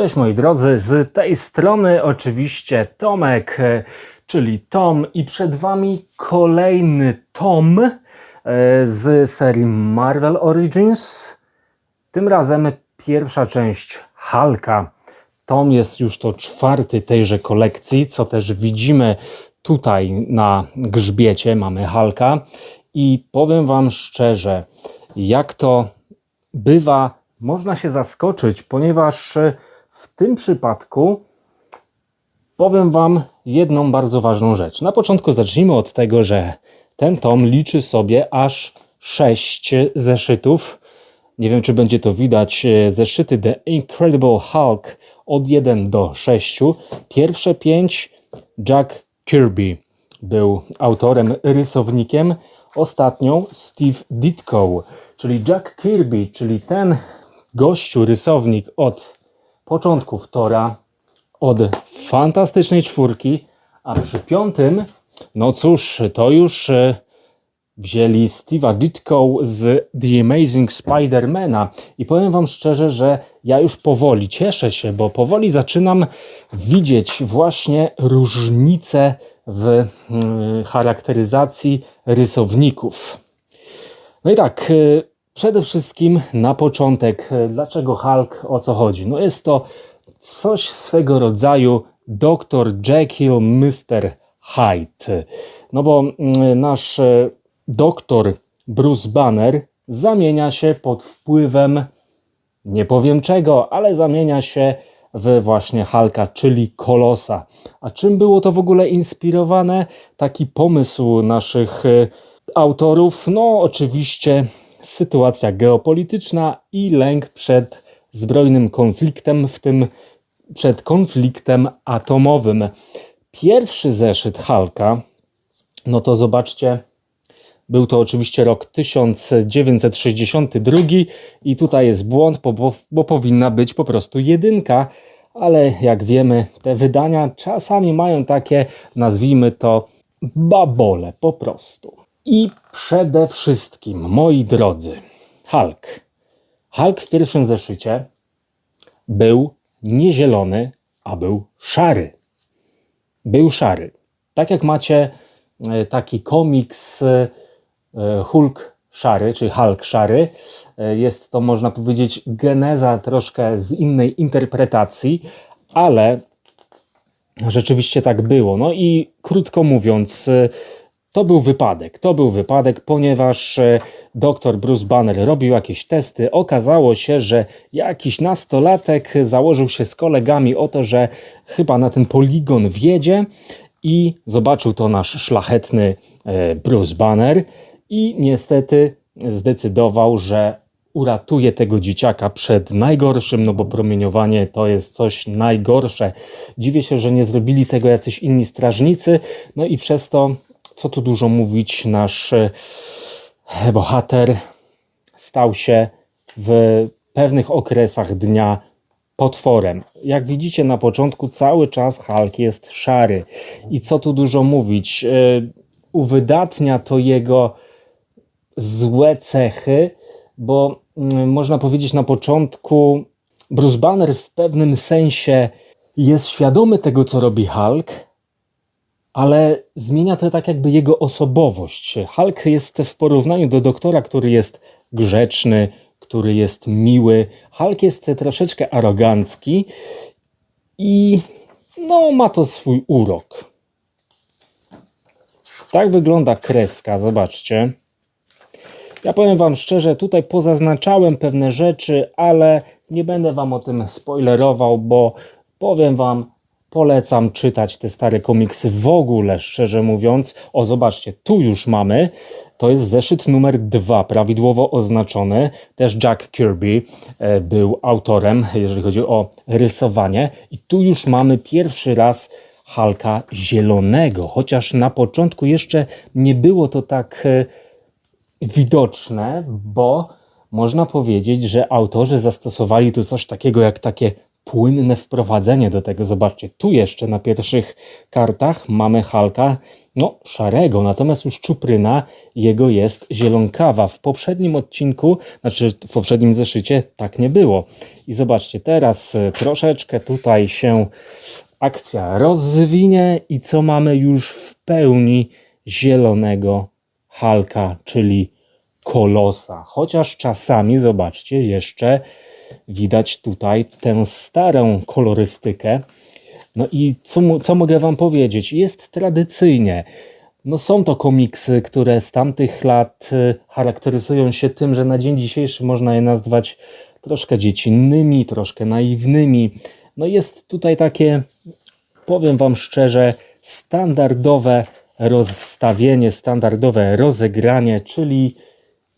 Cześć moi drodzy, z tej strony oczywiście Tomek, e, czyli Tom i przed Wami kolejny Tom e, z serii Marvel Origins. Tym razem pierwsza część Hulka. Tom jest już to czwarty tejże kolekcji, co też widzimy tutaj na grzbiecie mamy Hulka i powiem Wam szczerze, jak to bywa, można się zaskoczyć, ponieważ e, tym przypadku powiem Wam jedną bardzo ważną rzecz. Na początku zacznijmy od tego, że ten tom liczy sobie aż sześć zeszytów. Nie wiem, czy będzie to widać. e, Zeszyty The Incredible Hulk od 1 do 6. Pierwsze pięć Jack Kirby był autorem, rysownikiem. Ostatnią Steve Ditko, czyli Jack Kirby, czyli ten gościu, rysownik od początków Tora, od fantastycznej czwórki, a przy piątym, no cóż, to już e, wzięli Steve'a Ditko z The Amazing Spider-Mana i powiem wam szczerze, że ja już powoli cieszę się, bo powoli zaczynam widzieć właśnie różnice w mm, charakteryzacji rysowników. No i tak, y, przede wszystkim na początek, y, dlaczego Hulk, o co chodzi? No jest to coś swego rodzaju Dr. Jekyll, Mr. Hyde. No bo mm, nasz y, doktor Bruce Banner zamienia się pod wpływem, nie powiem czego, ale zamienia się w właśnie Hulka, czyli Kolosa. A czym było to w ogóle inspirowane? Taki pomysł naszych y, autorów, no oczywiście sytuacja geopolityczna i lęk przed zbrojnym konfliktem, w tym przed konfliktem atomowym. Pierwszy zeszyt Hulka, no to zobaczcie, był to oczywiście rok 1962 i tutaj jest błąd, bo, bo powinna być po prostu jedynka, ale jak wiemy, te wydania czasami mają takie, nazwijmy to, babole po prostu. I przede wszystkim, moi drodzy, Hulk. Hulk w pierwszym zeszycie był nie zielony, a był szary. Był szary. Tak jak macie e, taki komiks e, Hulk szary, czy Hulk szary, e, jest to można powiedzieć geneza troszkę z innej interpretacji, ale rzeczywiście tak było. No i krótko mówiąc, to był wypadek. To był wypadek, ponieważ e, dr Bruce Banner robił jakieś testy. Okazało się, że jakiś nastolatek założył się z kolegami o to, że chyba na ten poligon wjedzie i zobaczył to nasz szlachetny e, Bruce Banner i niestety zdecydował, że uratuje tego dzieciaka przed najgorszym, no bo promieniowanie to jest coś najgorsze. Dziwię się, że nie zrobili tego jacyś inni strażnicy, no i przez to, co tu dużo mówić, nasz e, bohater stał się w pewnych okresach dnia potworem. Jak widzicie na początku cały czas Hulk jest szary. I co tu dużo mówić, e, uwydatnia to jego złe cechy, bo mm, można powiedzieć na początku Bruce Banner w pewnym sensie jest świadomy tego, co robi Hulk, ale zmienia to tak jakby jego osobowość. Hulk jest w porównaniu do doktora, który jest grzeczny, który jest miły. Hulk jest troszeczkę arogancki i no ma to swój urok. Tak wygląda kreska, zobaczcie. Ja powiem Wam szczerze, tutaj pozaznaczałem pewne rzeczy, ale nie będę Wam o tym spoilerował, bo powiem Wam, polecam czytać te stare komiksy w ogóle, szczerze mówiąc. O, zobaczcie, tu już mamy, to jest zeszyt numer dwa, prawidłowo oznaczony. Też Jack Kirby e, był autorem, jeżeli chodzi o rysowanie. I tu już mamy pierwszy raz Halka zielonego, chociaż na początku jeszcze nie było to tak e, widoczne, bo można powiedzieć, że autorzy zastosowali tu coś takiego jak takie płynne wprowadzenie do tego. Zobaczcie, tu jeszcze na pierwszych kartach mamy Halka no, szarego, natomiast już czupryna jego jest zielonkawa. W poprzednim odcinku, znaczy w poprzednim zeszycie tak nie było. I zobaczcie, teraz e, troszeczkę tutaj się akcja rozwinie i co mamy już w pełni zielonego Halka, czyli kolosa. Chociaż czasami, zobaczcie, jeszcze widać tutaj tę starą kolorystykę. No i co, co mogę Wam powiedzieć? Jest tradycyjnie. No są to komiksy, które z tamtych lat y, charakteryzują się tym, że na dzień dzisiejszy można je nazwać troszkę dziecinnymi, troszkę naiwnymi. No jest tutaj takie, powiem Wam szczerze, standardowe rozstawienie, standardowe rozegranie, czyli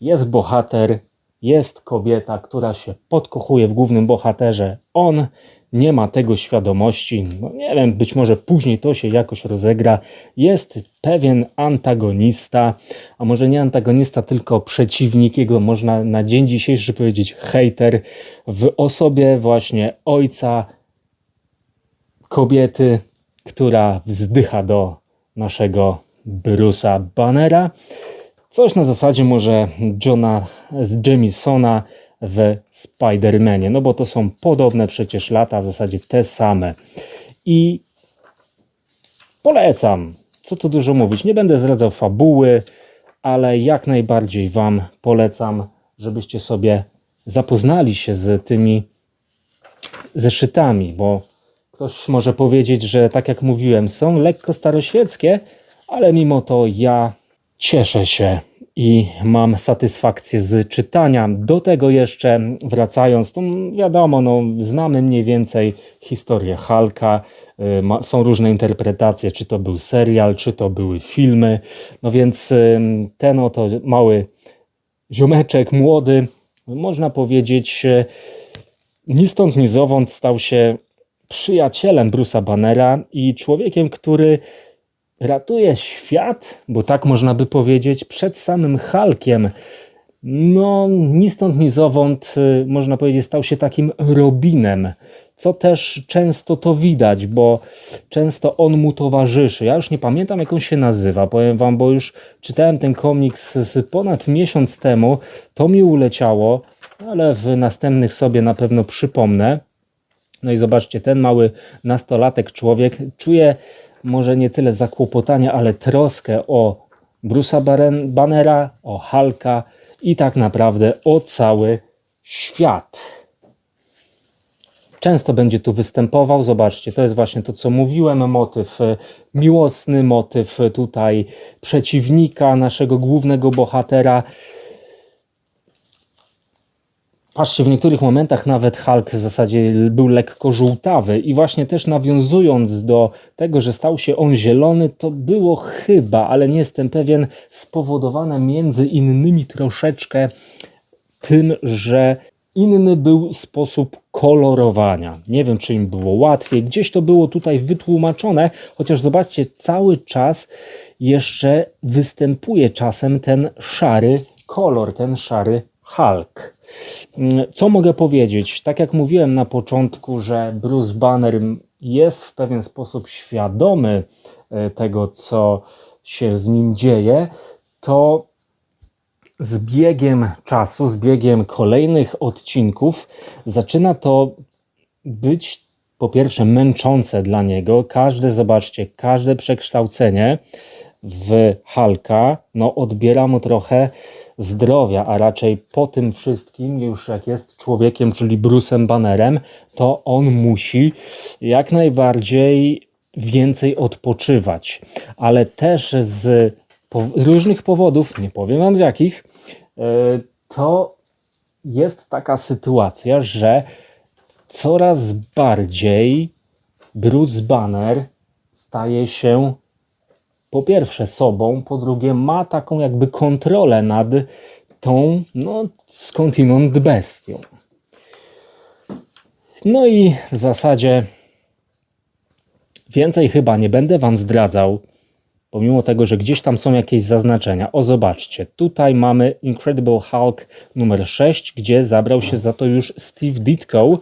jest bohater, jest kobieta, która się podkochuje w głównym bohaterze. On nie ma tego świadomości. No nie wiem, być może później to się jakoś rozegra. Jest pewien antagonista, a może nie antagonista, tylko przeciwnik jego, można na dzień dzisiejszy powiedzieć hejter, w osobie właśnie ojca kobiety, która wzdycha do naszego Bruce'a Bannera. Coś na zasadzie może Johna z Jamesona w Spider-Manie, no bo to są podobne przecież lata, w zasadzie te same. I polecam, co tu dużo mówić, nie będę zdradzał fabuły, ale jak najbardziej Wam polecam, żebyście sobie zapoznali się z tymi zeszytami, bo ktoś może powiedzieć, że tak jak mówiłem, są lekko staroświeckie, ale mimo to ja cieszę się i mam satysfakcję z czytania. Do tego jeszcze wracając, to wiadomo, no, znamy mniej więcej historię Halka, y, są różne interpretacje, czy to był serial, czy to były filmy, no więc y, ten oto mały ziomeczek, młody, można powiedzieć, y, ni stąd, ni zowąd stał się przyjacielem Bruce'a Bannera i człowiekiem, który ratuje świat, bo tak można by powiedzieć, przed samym Hulkiem. No, ni stąd, ni zowąd, y, można powiedzieć, stał się takim Robinem, co też często to widać, bo często on mu towarzyszy. Ja już nie pamiętam, jak on się nazywa, powiem wam, bo już czytałem ten komiks z ponad miesiąc temu, to mi uleciało, ale w następnych sobie na pewno przypomnę. No i zobaczcie, ten mały nastolatek człowiek czuje może nie tyle zakłopotanie, ale troskę o Baren- Bannera, o Hulka i tak naprawdę o cały świat. Często będzie tu występował. Zobaczcie, to jest właśnie to, co mówiłem. Motyw e, miłosny, motyw e, tutaj przeciwnika, naszego głównego bohatera. Patrzcie, w niektórych momentach nawet Hulk w zasadzie był lekko żółtawy i właśnie też nawiązując do tego, że stał się on zielony, to było chyba, ale nie jestem pewien, spowodowane między innymi troszeczkę tym, że inny był sposób kolorowania. Nie wiem, czy im było łatwiej. Gdzieś to było tutaj wytłumaczone, chociaż zobaczcie, cały czas jeszcze występuje czasem ten szary kolor, ten szary Hulk. Mm, Co mogę powiedzieć? Tak jak mówiłem na początku, że Bruce Banner jest w pewien sposób świadomy e, tego, co się z nim dzieje, to z biegiem czasu, z biegiem kolejnych odcinków zaczyna to być po pierwsze męczące dla niego. Każde, zobaczcie, każde przekształcenie w Halka no, odbiera mu trochę zdrowia, a raczej po tym wszystkim, już jak jest człowiekiem, czyli Bruce'em Bannerem, to on musi jak najbardziej więcej odpoczywać, ale też z różnych powodów, nie powiem wam z jakich, e, to jest taka sytuacja, że coraz bardziej Bruce Banner staje się po pierwsze sobą, po drugie ma taką jakby kontrolę nad tą, no skądinąd bestią. No i w zasadzie więcej chyba nie będę Wam zdradzał, pomimo tego, że gdzieś tam są jakieś zaznaczenia. O, zobaczcie, tutaj mamy Incredible Hulk numer 6, gdzie zabrał się za to już Steve Ditko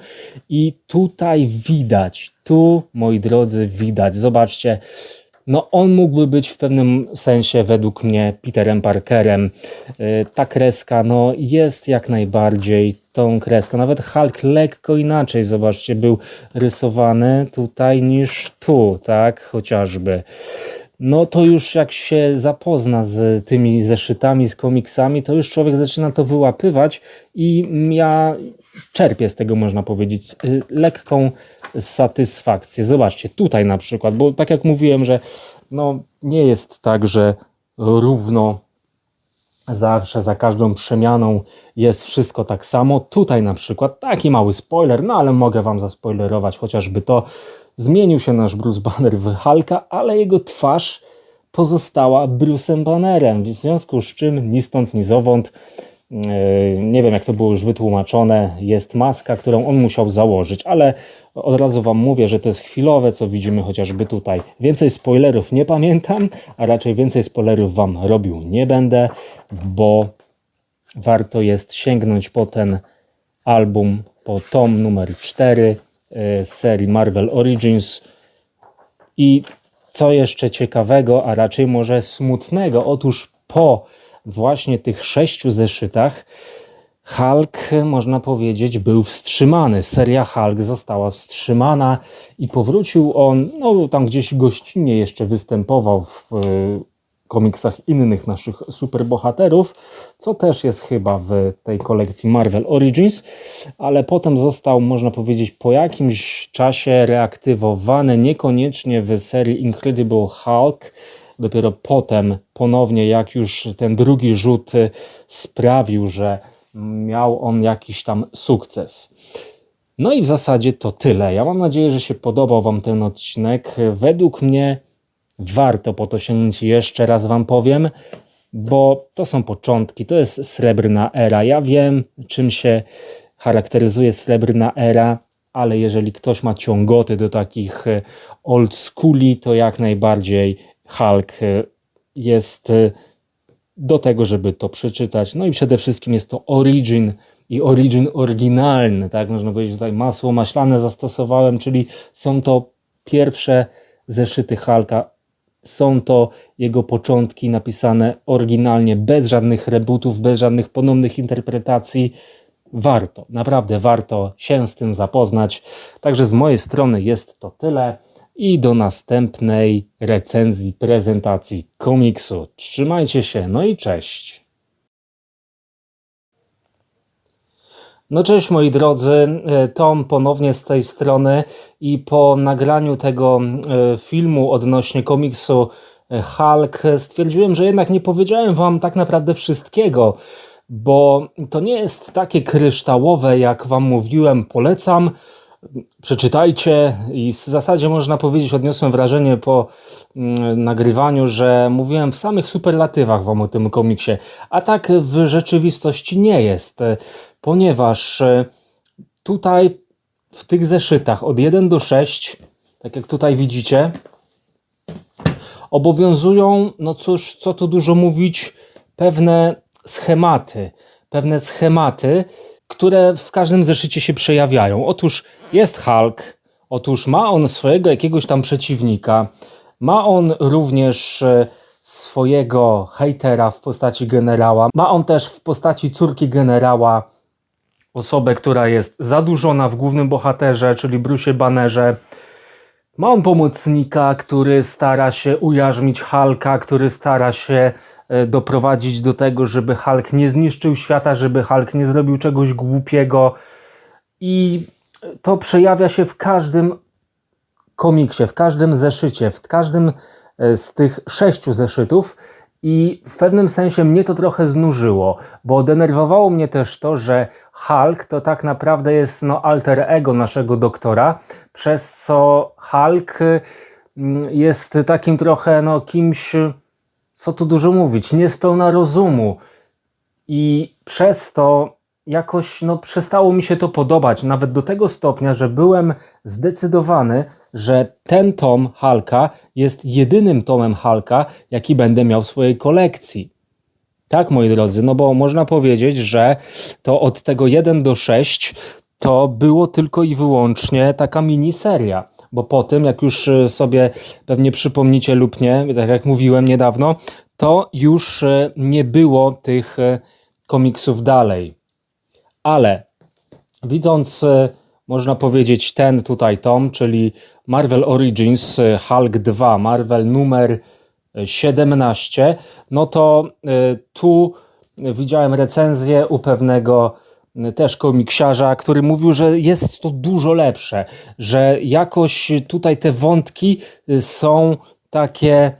i tutaj widać, tu, moi drodzy, widać, zobaczcie, no on mógłby być w pewnym sensie według mnie Peterem Parkerem. Y, Ta kreska no jest jak najbardziej tą kreską. Nawet Hulk lekko inaczej, zobaczcie, był rysowany tutaj niż tu, tak, chociażby. No to już jak się zapozna z tymi zeszytami, z komiksami, to już człowiek zaczyna to wyłapywać i ja czerpię z tego, można powiedzieć, y, lekką satysfakcję. Zobaczcie, tutaj na przykład, bo tak jak mówiłem, że no nie jest tak, że równo zawsze za każdą przemianą jest wszystko tak samo. Tutaj na przykład taki mały spoiler, no ale mogę wam zaspoilerować chociażby to. Zmienił się nasz Bruce Banner w Hulka, ale jego twarz pozostała Bruce'em Bannerem, w związku z czym ni stąd, ni zowąd, nie wiem jak to było już wytłumaczone, jest maska, którą on musiał założyć, ale od razu wam mówię, że to jest chwilowe, co widzimy chociażby tutaj. Więcej spoilerów nie pamiętam, a raczej więcej spoilerów wam robił nie będę, bo warto jest sięgnąć po ten album, po tom numer 4 z serii Marvel Origins. I co jeszcze ciekawego, a raczej może smutnego, otóż po właśnie tych sześciu zeszytach Hulk, można powiedzieć, był wstrzymany. Seria Hulk została wstrzymana i powrócił on, no tam gdzieś gościnnie jeszcze występował w y, komiksach innych naszych superbohaterów, co też jest chyba w tej kolekcji Marvel Origins, ale potem został, można powiedzieć, po jakimś czasie reaktywowany, niekoniecznie w serii Incredible Hulk, dopiero potem ponownie, jak już ten drugi rzut y, sprawił, że miał on jakiś tam sukces. No i w zasadzie to tyle. Ja mam nadzieję, że się podobał Wam ten odcinek. Według mnie warto po to sięgnąć jeszcze raz Wam powiem, bo to są początki, to jest srebrna era. Ja wiem, czym się charakteryzuje srebrna era, ale jeżeli ktoś ma ciągoty do takich e, old schooli, to jak najbardziej Hulk e, jest e, do tego, żeby to przeczytać. No i przede wszystkim jest to origin i origin oryginalny, tak można powiedzieć, tutaj masło maślane zastosowałem, czyli są to pierwsze zeszyty Hulka, są to jego początki napisane oryginalnie, bez żadnych rebootów, bez żadnych ponownych interpretacji. Warto, naprawdę warto się z tym zapoznać. Także z mojej strony jest to tyle i do następnej recenzji, prezentacji komiksu. Trzymajcie się, no i cześć. No cześć moi drodzy, E, Tom ponownie z tej strony i po nagraniu tego e, filmu odnośnie komiksu e, Hulk stwierdziłem, że jednak nie powiedziałem wam tak naprawdę wszystkiego, bo to nie jest takie kryształowe jak wam mówiłem, polecam przeczytajcie i w zasadzie można powiedzieć, odniosłem wrażenie po mm, nagrywaniu, że mówiłem w samych superlatywach wam o tym komiksie, a tak w rzeczywistości nie jest, e, ponieważ e, tutaj w tych zeszytach od 1 do 6, tak jak tutaj widzicie, obowiązują, no cóż, co tu dużo mówić, pewne schematy, pewne schematy, które w każdym zeszycie się przejawiają. Otóż jest Hulk, otóż ma on swojego jakiegoś tam przeciwnika, ma on również e, swojego hejtera w postaci generała, ma on też w postaci córki generała osobę, która jest zadłużona w głównym bohaterze, czyli Brucie Bannerze. Ma on pomocnika, który stara się ujarzmić Hulka, który stara się doprowadzić do tego, żeby Hulk nie zniszczył świata, żeby Hulk nie zrobił czegoś głupiego. I to przejawia się w każdym komiksie, w każdym zeszycie, w każdym e, z tych sześciu zeszytów. I w pewnym sensie mnie to trochę znużyło, bo denerwowało mnie też to, że Hulk to tak naprawdę jest no, alter ego naszego doktora, przez co Hulk mm, jest takim trochę no, kimś, co tu dużo mówić, niespełna rozumu. I przez to jakoś no, przestało mi się to podobać, nawet do tego stopnia, że byłem zdecydowany, że ten tom Halka jest jedynym tomem Halka, jaki będę miał w swojej kolekcji. Tak, moi drodzy, no bo można powiedzieć, że to od tego 1 do 6 to było tylko i wyłącznie taka miniseria. Bo po tym, jak już y, sobie pewnie przypomnicie lub nie, tak jak mówiłem niedawno, to już y, nie było tych y, komiksów dalej. Ale widząc, można powiedzieć, ten tutaj tom, czyli Marvel Origins Hulk 2, Marvel numer y, 17, no to tu widziałem recenzję u pewnego też komiksiarza, który mówił, że jest to dużo lepsze, że jakoś tutaj te wątki y, są takie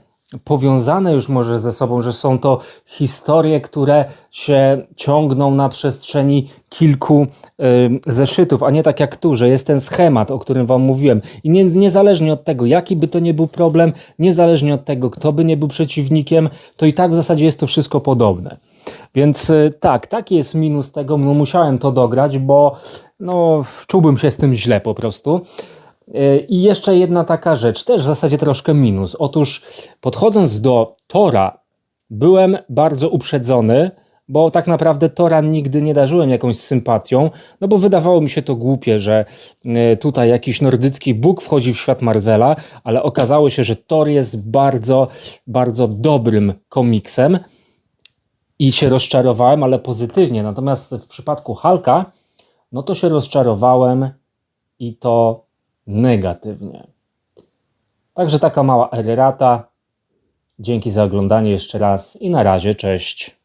powiązane już może ze sobą, że są to historie, które się ciągną na przestrzeni kilku y, zeszytów, a nie tak jak tu, że jest ten schemat, o którym Wam mówiłem. I nie, niezależnie od tego, jaki by to nie był problem, niezależnie od tego, kto by nie był przeciwnikiem, to i tak w zasadzie jest to wszystko podobne. Więc y, tak, taki jest minus tego, no musiałem to dograć, bo no, czułbym się z tym źle po prostu. Y, I jeszcze jedna taka rzecz, też w zasadzie troszkę minus. Otóż podchodząc do Tora, byłem bardzo uprzedzony, bo tak naprawdę Tora nigdy nie darzyłem jakąś sympatią, no bo wydawało mi się to głupie, że y, tutaj jakiś nordycki Bóg wchodzi w świat Marvela, ale okazało się, że Thor jest bardzo, bardzo dobrym komiksem i się rozczarowałem, ale pozytywnie. Natomiast w przypadku Hulka, no to się rozczarowałem i to negatywnie. Także taka mała errata. Dzięki za oglądanie jeszcze raz i na razie, cześć.